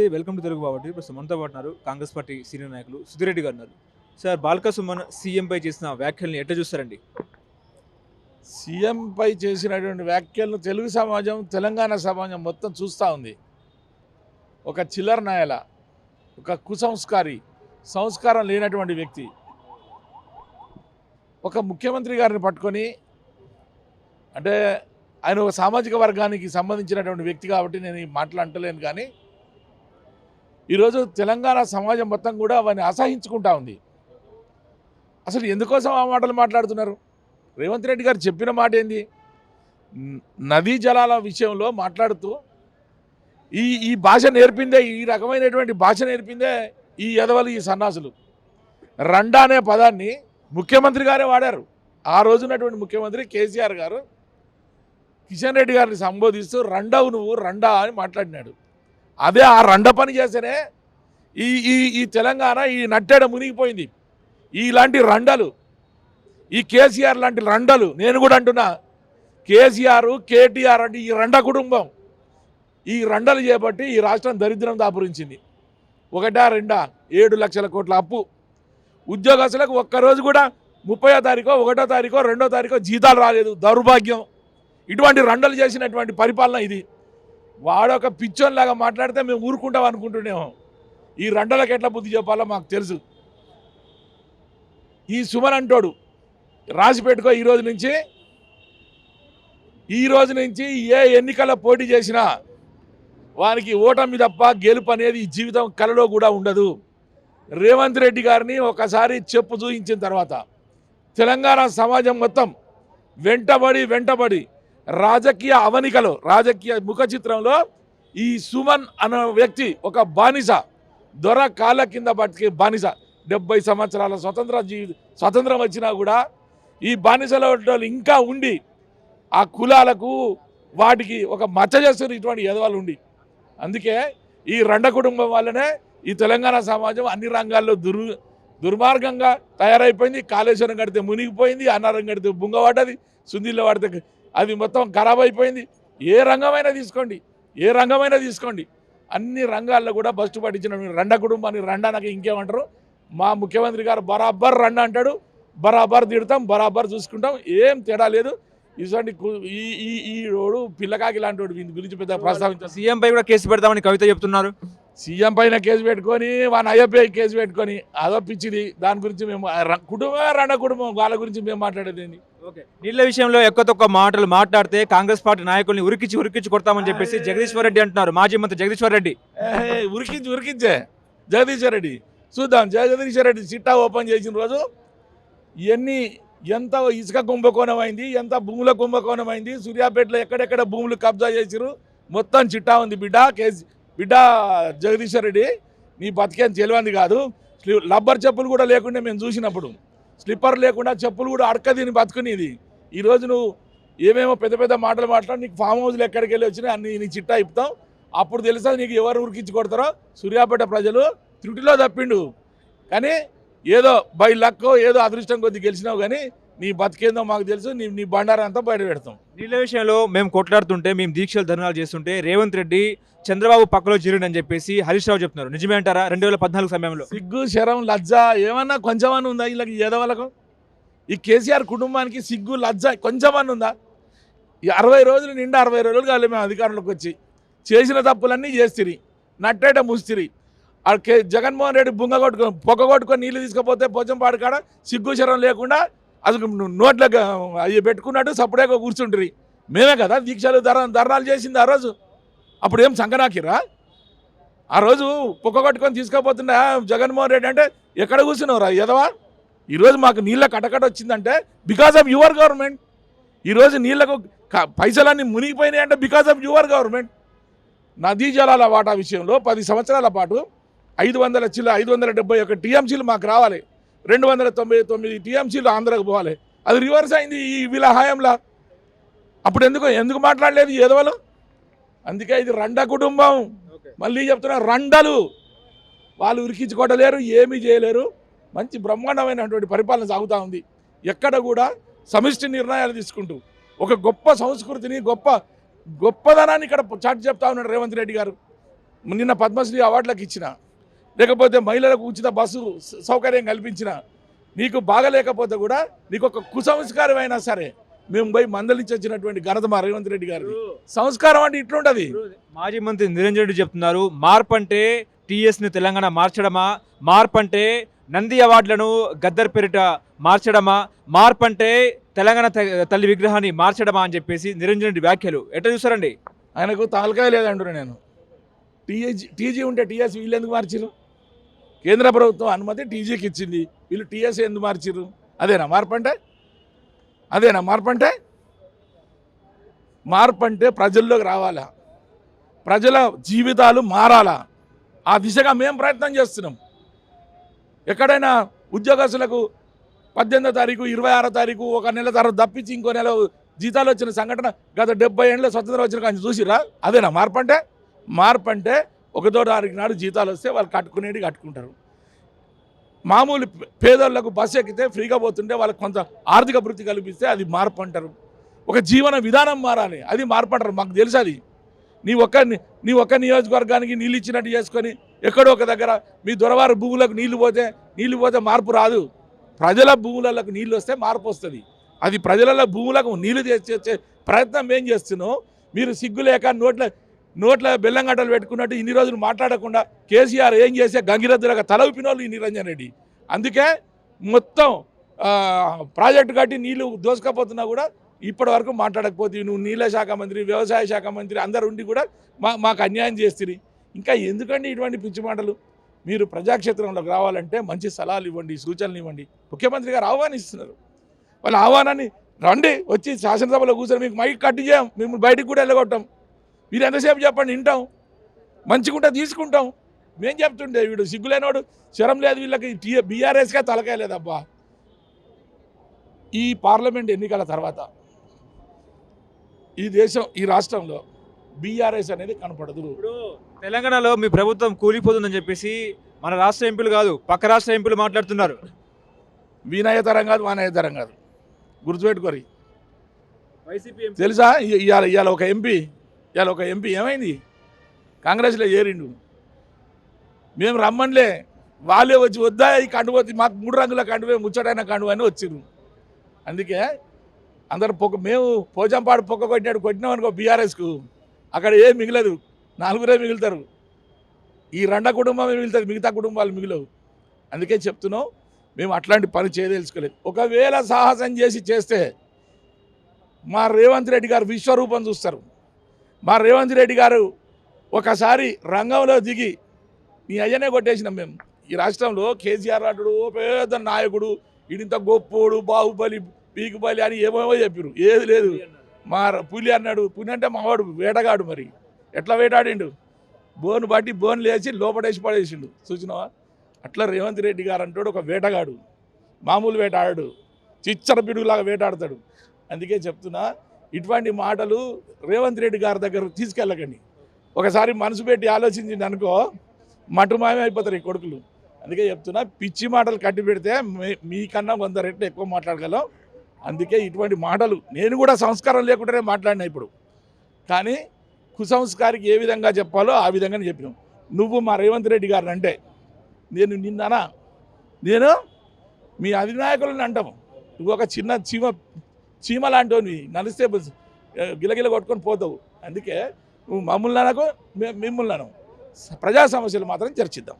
నమస్తే welcome to Telugu బాబట్టి ఇప్పుడు సుమన్తో పాటున్నారు కాంగ్రెస్ పార్టీ సీనియర్ నాయకులు సుధిరెడ్డి గారు ఉన్నారు. సార్ బాల్క సుమన్ సీఎంపై చేసిన వ్యాఖ్యల్ని ఎట్లా చూస్తారండి? సీఎంపై చేసినటువంటి వ్యాఖ్యలను తెలుగు సమాజం తెలంగాణ సమాజం మొత్తం చూస్తూ ఉంది. ఒక చిల్లర నాయల ఒక కుసంస్కారి సంస్కారం లేనటువంటి వ్యక్తి ఒక ముఖ్యమంత్రి గారిని పట్టుకొని అంటే ఆయన ఒక సామాజిక వర్గానికి సంబంధించినటువంటి వ్యక్తి కాబట్టి నేను ఈ కానీ ఈరోజు తెలంగాణ సమాజం మొత్తం కూడా వారిని అసహించుకుంటా ఉంది. అసలు ఎందుకోసం ఆ మాటలు మాట్లాడుతున్నారు? రేవంత్ రెడ్డి గారు చెప్పిన మాట ఏంది? నదీ జలాల విషయంలో మాట్లాడుతూ ఈ ఈ భాష నేర్పిందే ఈ రకమైనటువంటి భాష నేర్పిందే ఈ ఎదవలు ఈ సన్నాసులు. రండా అనే పదాన్ని ముఖ్యమంత్రి గారే వాడారు. ఆ రోజున్నటువంటి ముఖ్యమంత్రి కేసీఆర్ గారు కిషన్ రెడ్డి గారిని సంబోధిస్తూ రండవు నువ్వు రండా అని మాట్లాడినాడు. అదే ఆ రండ పని చేస్తేనే ఈ ఈ ఈ తెలంగాణ ఈ నట్టేడ మునిగిపోయింది. ఇలాంటి రండలు ఈ కేసీఆర్ లాంటి రండలు నేను కూడా అంటున్నా కేసీఆర్ కేటీఆర్ అంటే ఈ రండ కుటుంబం ఈ రండలు చేపట్టి ఈ రాష్ట్రం దరిద్రం దాపురించింది. ఒకటా రెండా ఏడు లక్షల కోట్ల అప్పు. ఉద్యోగస్తులకు ఒక్కరోజు కూడా ముప్పయో తారీఖో ఒకటో తారీఖో రెండో తారీఖో జీతాలు రాలేదు. దౌర్భాగ్యం. ఇటువంటి రండలు చేసినటువంటి పరిపాలన ఇది. వాడొక పిచ్చోన్లాగా మాట్లాడితే మేము ఊరుకుంటాం అనుకుంటున్నాము ఈ రండలకు ఎట్లా బుద్ధి చెప్పాలో మాకు తెలుసు. ఈ సుమన్ అంటోడు రాసి పెట్టుకో ఈ రోజు నుంచి. ఈ రోజు నుంచి ఏ ఎన్నికల పోటీ చేసినా వానికి ఓటమి తప్ప గెలుపు అనేది ఈ జీవితం కలలో కూడా ఉండదు. రేవంత్ రెడ్డి గారిని ఒకసారి చెప్పు చూయించిన తర్వాత తెలంగాణ సమాజం మొత్తం వెంటబడి వెంటబడి రాజకీయ అవనికలో రాజకీయ ముఖ చిత్రంలో ఈ సుమన్ అనే వ్యక్తి ఒక బానిస దొర కాళ్ళ కింద బతికే బానిస. డెబ్బై సంవత్సరాల స్వతంత్ర జీవి స్వతంత్రం వచ్చినా కూడా ఈ బానిసలో ఇంకా ఉండి ఆ కులాలకు వాటికి ఒక మచ్చ చేస్తున్న ఇటువంటి ఎదవాళ్ళు ఉండి. అందుకే ఈ రెండ కుటుంబం వల్లనే ఈ తెలంగాణ సమాజం అన్ని రంగాల్లో దుర్ దుర్మార్గంగా తయారైపోయింది. కాళేశ్వరం కడితే మునిగిపోయింది అన్నారం కడితే బుంగ పడ్డది సుందిల్లో పడితే అది మొత్తం ఖరాబ్ అయిపోయింది. ఏ రంగమైనా తీసుకోండి. ఏ రంగమైనా తీసుకోండి. అన్ని రంగాల్లో కూడా బస్టు పట్టించిన రెండ కుటుంబాన్ని రండ నాకు ఇంకేమంటారు. మా ముఖ్యమంత్రి గారు బరాబర్ రండ అంటాడు. బరాబర్ తిడతాం బరాబర్ చూసుకుంటాం. ఏం తేడా లేదు. ఇటువంటి ఈ ఈ ఈ రోడు పిల్లకాకి లాంటి వాడు దీని గురించి పెద్ద ప్రస్తావించారు సీఎంపై కూడా కేసు పెడతామని కవిత చెప్తున్నారు. సీఎం పైన కేసు పెట్టుకొని వాని అయ్యపై కేసు పెట్టుకొని అదో పిచ్చిది. దాని గురించి మేము కుటుంబమే రండ కుటుంబం. వాళ్ళ గురించి మేము మాట్లాడేది ఓకే. నీళ్ళ విషయంలో ఎక్కువ తక్కువ మాటలు మాట్లాడితే కాంగ్రెస్ పార్టీ నాయకుల్ని ఉరికించి ఉరికించి కొడతామని చెప్పేసి జగదీశ్వర్ రెడ్డి అంటున్నారు. మాజీ మంత్రి జగదీశ్వర్ రెడ్డి. ఉరికించి ఉరికించే. జగదీశ్వర్ రెడ్డి. చూద్దాం. జగదీశ్వర్ రెడ్డి చిట్టా ఓపెన్ చేసిన రోజు ఎన్ని ఎంత ఇసుక కుంభకోణం అయింది ఎంత భూముల కుంభకోణం అయింది సూర్యాపేటలో ఎక్కడెక్కడ భూములు కబ్జా చేసిరు మొత్తం చిట్టా ఉంది బిడ్డ కేసీ బిడ్డ జగదీశ్వర్ రెడ్డి. నీ బతికేం తెలియంది కాదు. రబ్బర్ చెప్పులు కూడా లేకుండా మేము చూసినప్పుడు. స్లిప్పర్ లేకుండా చెప్పులు కూడా అడక బతుకుని ఇది. ఈరోజు నువ్వు ఏమేమో పెద్ద పెద్ద మాటలు మాట్లాడి నీకు ఫామ్ హౌస్లు ఎక్కడికి వెళ్ళి వచ్చినా అన్ని నీ చిట్టా ఇప్పుతాం అప్పుడు తెలుసా నీకు ఎవరు ఉరికించి కొడతారో. సూర్యాపేట ప్రజలు త్రుటిలో తప్పిండు. కానీ ఏదో బై లక్ ఏదో అదృష్టం కొద్ది గెలిచినావు కానీ నీ బతికేందో మాకు తెలుసు నీ నీ బండారం అంతా బయట పెడతాం. నీళ్ళ విషయంలో మేము కొట్లాడుతుంటే మేము దీక్షలు ధర్నాలు చేస్తుంటే రేవంత్ రెడ్డి చంద్రబాబు పక్కలో చేరిండని చెప్పేసి హరీష్ రావు చెప్తున్నారు. నిజమే అంటారా? రెండు వేల పద్నాలుగు సమయంలో. సిగ్గు శరం లజ్జ ఏమన్నా కొంచెమన్నా ఉందా వీళ్ళకి ఏదవలకు ఈ కేసీఆర్ కుటుంబానికి సిగ్గు లజ్జ కొంచెమన్నా ఉందా? ఈ అరవై రోజులు నిండా అరవై రోజులు కాదు మేము అధికారంలోకి వచ్చి. చేసిన తప్పులన్నీ చేస్తిరి నట్టేట ముస్తిరి. జగన్మోహన్ రెడ్డి బుంగ కొట్టుకొని పొగ కొట్టుకొని నీళ్ళు తీసుకపోతే పోచంపాడు కాడ సిగ్గు శరం లేకుండా అసలు నోట్లో అవి పెట్టుకున్నట్టు సపరేట్గా కూర్చుంటారు మేమే కదా దీక్షలు ధర ధర్నాలు చేసింది ఆ రోజు. అప్పుడు ఏం సంకనాకిరా ఆ రోజు పొక్క కొట్టుకొని తీసుకుపోతున్నా జగన్మోహన్ రెడ్డి అంటే ఎక్కడ కూర్చున్నావురా ఎదవా? ఈరోజు మాకు నీళ్ళ కటకట వచ్చిందంటే బికాస్ ఆఫ్ యువర్ గవర్నమెంట్ ఈరోజు నీళ్ళకు క- పైసలన్నీ మునిగిపోయినాయి అంటే బికాస్ ఆఫ్ యువర్ గవర్నమెంట్ నదీ జలాల వాటా విషయంలో పది సంవత్సరాల పాటు ఐదు వందల చిల్ల ఐదు వందల డెబ్బై ఒక టీఎంసీలు మాకు రావాలి. రెండు వందల తొంభై తొమ్మిది టీఎంసీలు ఆంధ్రకు పోవాలి. అది రివర్స్ అయింది ఈ వీళ్ళ హయాంలో. అప్పుడు ఎందుకు ఎందుకు మాట్లాడలేదు ఈ ఎదవలు? అందుకే ఇది రండ కుటుంబం. మళ్ళీ చెప్తున్నా రండలు. వాళ్ళు ఉరికించుకోవటలేరు ఏమీ చేయలేరు. మంచి బ్రహ్మాండమైనటువంటి పరిపాలన సాగుతూ ఉంది. ఎక్కడ కూడా సమిష్టి నిర్ణయాలు తీసుకుంటూ ఒక గొప్ప సంస్కృతిని గొప్ప గొప్పదనాన్ని ఇక్కడ చాటి చెప్తా ఉన్నాడు రేవంత్ రెడ్డి గారు. నిన్న పద్మశ్రీ అవార్డులకు ఇచ్చిన. లేకపోతే మహిళలకు ఉచిత బస్సు సౌకర్యం కల్పించిన నీకు బాగలేకపోతే కూడా నీకు ఒక కుసంస్కారమైనా సరే మేము పోయి మందలించి వచ్చినటువంటి ఘనత మా రేవంత్ రెడ్డి గారి సంస్కారం అంటే ఇట్లుంటది. మాజీ మంత్రి నిరంజన్ రెడ్డి చెప్తున్నారు మార్పు అంటే టీఎస్ని తెలంగాణ మార్చడమా? మార్పు అంటే నంది అవార్డులను గద్దర్ పేరిట మార్చడమా? మార్పు అంటే తెలంగాణ తల్లి విగ్రహాన్ని మార్చడమా అని చెప్పేసి నిరంజన్ రెడ్డి వ్యాఖ్యలు. ఎట్లా చూసారండి ఆయనకు తాలకాయ లేదంటున్నా నేను. టీఏజీ టీజీ ఉంటే టీఎస్ వీళ్ళు ఎందుకు మార్చిరు కేంద్ర ప్రభుత్వం అనుమతి టీజీకి ఇచ్చింది. వీళ్ళు టీఎస్ఏ ఎందుకు మార్చిరు అదేనా మార్పు అంటే? అదేనా మార్పు అంటే? మార్పు అంటే ప్రజల్లోకి రావాలా? ప్రజల జీవితాలు మారాలా? ఆ దిశగా మేము ప్రయత్నం చేస్తున్నాం. ఎక్కడైనా ఉద్యోగస్తులకు పద్దెనిమిదో తారీఖు ఇరవై ఆరో తారీఖు ఒక నెల తర్వాత తప్పించి ఇంకో నెల జీతాలు వచ్చిన సంఘటన గత డెబ్బై ఏళ్ళలో స్వతంత్రం వచ్చిన కానీ చూసిరా అదేనా మార్పు అంటే? మార్పు అంటే ఒకటో తారీఖు నాడు జీతాలు వస్తే వాళ్ళు కట్టుకునేది కట్టుకుంటారు. మామూలు పేదోళ్ళకు బస్సు ఎక్కితే ఫ్రీగా పోతుంటే వాళ్ళకి కొంత ఆర్థిక వృత్తి కల్పిస్తే అది మార్పు అంటారు. ఒక జీవన విధానం మారాలి. అది మార్పు అంటారు. మాకు తెలుసు అది. నీ ఒక్క నీ ఒక్క నియోజకవర్గానికి నీళ్ళు ఇచ్చినట్టు చేసుకొని ఎక్కడో ఒక దగ్గర మీ దొరవారు భూములకు నీళ్ళు పోతే నీళ్ళు పోతే మార్పు రాదు. ప్రజల భూములకు నీళ్ళు వస్తే మార్పు వస్తుంది. అది ప్రజల భూములకు నీళ్ళు తెచ్చే ప్రయత్నం ఏం చేస్తున్నావు? మీరు సిగ్గు లేక నోట్ల నోట్ల బెల్లంగాటలు పెట్టుకున్నట్టు ఇన్ని రోజులు మాట్లాడకుండా కేసీఆర్ ఏం చేసే గంగిరద్దులాగా తల ఊపిన వాళ్ళు ఈ నిరంజన్ రెడ్డి. అందుకే మొత్తం ప్రాజెక్టు కట్టి నీళ్ళు దోసుకపోతున్నా కూడా ఇప్పటి వరకు మాట్లాడకపోతే నువ్వు నీళ్ళ శాఖ మంత్రి వ్యవసాయ శాఖ మంత్రి అందరు ఉండి కూడా మా మాకు అన్యాయం చేస్తుంది ఇంకా ఎందుకండి ఇటువంటి పిచ్చి మాటలు? మీరు ప్రజాక్షేత్రంలోకి రావాలంటే మంచి సలహాలు ఇవ్వండి సూచనలు ఇవ్వండి. ముఖ్యమంత్రి గారు ఆహ్వానిస్తున్నారు. వాళ్ళ ఆహ్వానాన్ని రండి వచ్చి శాసనసభలో కూర్చొని మీకు మైక్ కట్టి చేయం మిమ్మల్ని బయటికి కూడా వెళ్ళగొట్టాం. మీరు ఎంతసేపు చెప్పండి వింటాం. మంచిగుంటే తీసుకుంటాం. మేం చెప్తుండే వీడు సిగ్గులేనోడు శరం లేదు వీళ్ళకి టీ బీఆర్ఎస్గా తలకాయ లేదబ్బా. ఈ పార్లమెంట్ ఎన్నికల తర్వాత ఈ దేశం ఈ రాష్ట్రంలో బీఆర్ఎస్ అనేది కనపడదు. ఇప్పుడు తెలంగాణలో మీ ప్రభుత్వం కూలిపోతుందని చెప్పేసి మన రాష్ట్ర ఎంపీలు కాదు పక్క రాష్ట్ర ఎంపీలు మాట్లాడుతున్నారు. వినయతరం కాదు వానయతరం కాదు. గుర్తుపెట్టుకోరి. వైసీపీ తెలుసా? ఇవాళ ఇవాళ ఒక ఎంపీ ఇవాళ ఒక ఎంపీ ఏమైంది? కాంగ్రెస్లో చేరిండు. మేము రమ్మన్లే వాళ్ళే వచ్చి వద్దా ఈ కండుపోతే మాకు మూడు రంగుల కండువే ముచ్చటైన కండువ అని వచ్చిర్రు. అందుకే అందరు పొక్క మేము పోజంపాడు పొక్క కొట్టినాడు కొట్టినాం అనుకో బీఆర్ఎస్కు. అక్కడ ఏం మిగలదు. నాలుగురే మిగులుతారు. ఈ రెండ కుటుంబమే మిగులుతుంది మిగతా కుటుంబాలు మిగిలవు. అందుకే చెప్తున్నాం మేము అట్లాంటి పని చేయదలుచుకోలేదు. ఒకవేళ సాహసం చేసి చేస్తే మా రేవంత్ రెడ్డి గారు విశ్వరూపం చూస్తారు. మా రేవంత్ రెడ్డి గారు ఒకసారి రంగంలో దిగి మీ అయ్యనే కొట్టేసినాం మేము. ఈ రాష్ట్రంలో కేసీఆర్ అంటాడు ఓ పెద్ద నాయకుడు ఈడింత గొప్పోడు బాహుబలి పీకుబలి అని ఏమేమో చెప్పారు ఏది లేదు. మా పులి అన్నాడు పులి అంటే మావాడు వేటగాడు మరి. ఎట్లా వేటాడిండు? బోను బట్టి బోన్ లేచి లోపడేసి పడేసిండు. చూసినావా? అట్లా రేవంత్ రెడ్డి గారు అంటాడు ఒక వేటగాడు మామూలు వేటాడాడు చిచ్చర పిడుగులాగా వేటాడతాడు. అందుకే చెప్తున్నా ఇటువంటి మాటలు రేవంత్ రెడ్డి గారి దగ్గర తీసుకెళ్ళకండి. ఒకసారి మనసు పెట్టి ఆలోచించింది అనుకో మటుమాయమే అయిపోతారు ఈ కొడుకులు. అందుకే చెప్తున్నా పిచ్చి మాటలు కట్టి పెడితే మీకన్నా వంద రెట్లు ఎక్కువ మాట్లాడగలం. అందుకే ఇటువంటి మాటలు నేను కూడా సంస్కారం లేకుండానే మాట్లాడినా ఇప్పుడు. కానీ కుసంస్కారికి ఏ విధంగా చెప్పాలో ఆ విధంగానే చెప్పినాం. నువ్వు మా రేవంత్ రెడ్డి గారిని అంటే నేను నిన్ననా? నేను మీ అధినాయకులను అంటాము నువ్వు ఒక చిన్న చీమ చీమ లాంటివి నలిస్తే గిలగిల కొట్టుకొని పోతావు. అందుకే నువ్వు మమ్మల్ని అనకు మేము మిమ్మల్ని ప్రజా సమస్యలు మాత్రం చర్చిద్దాం.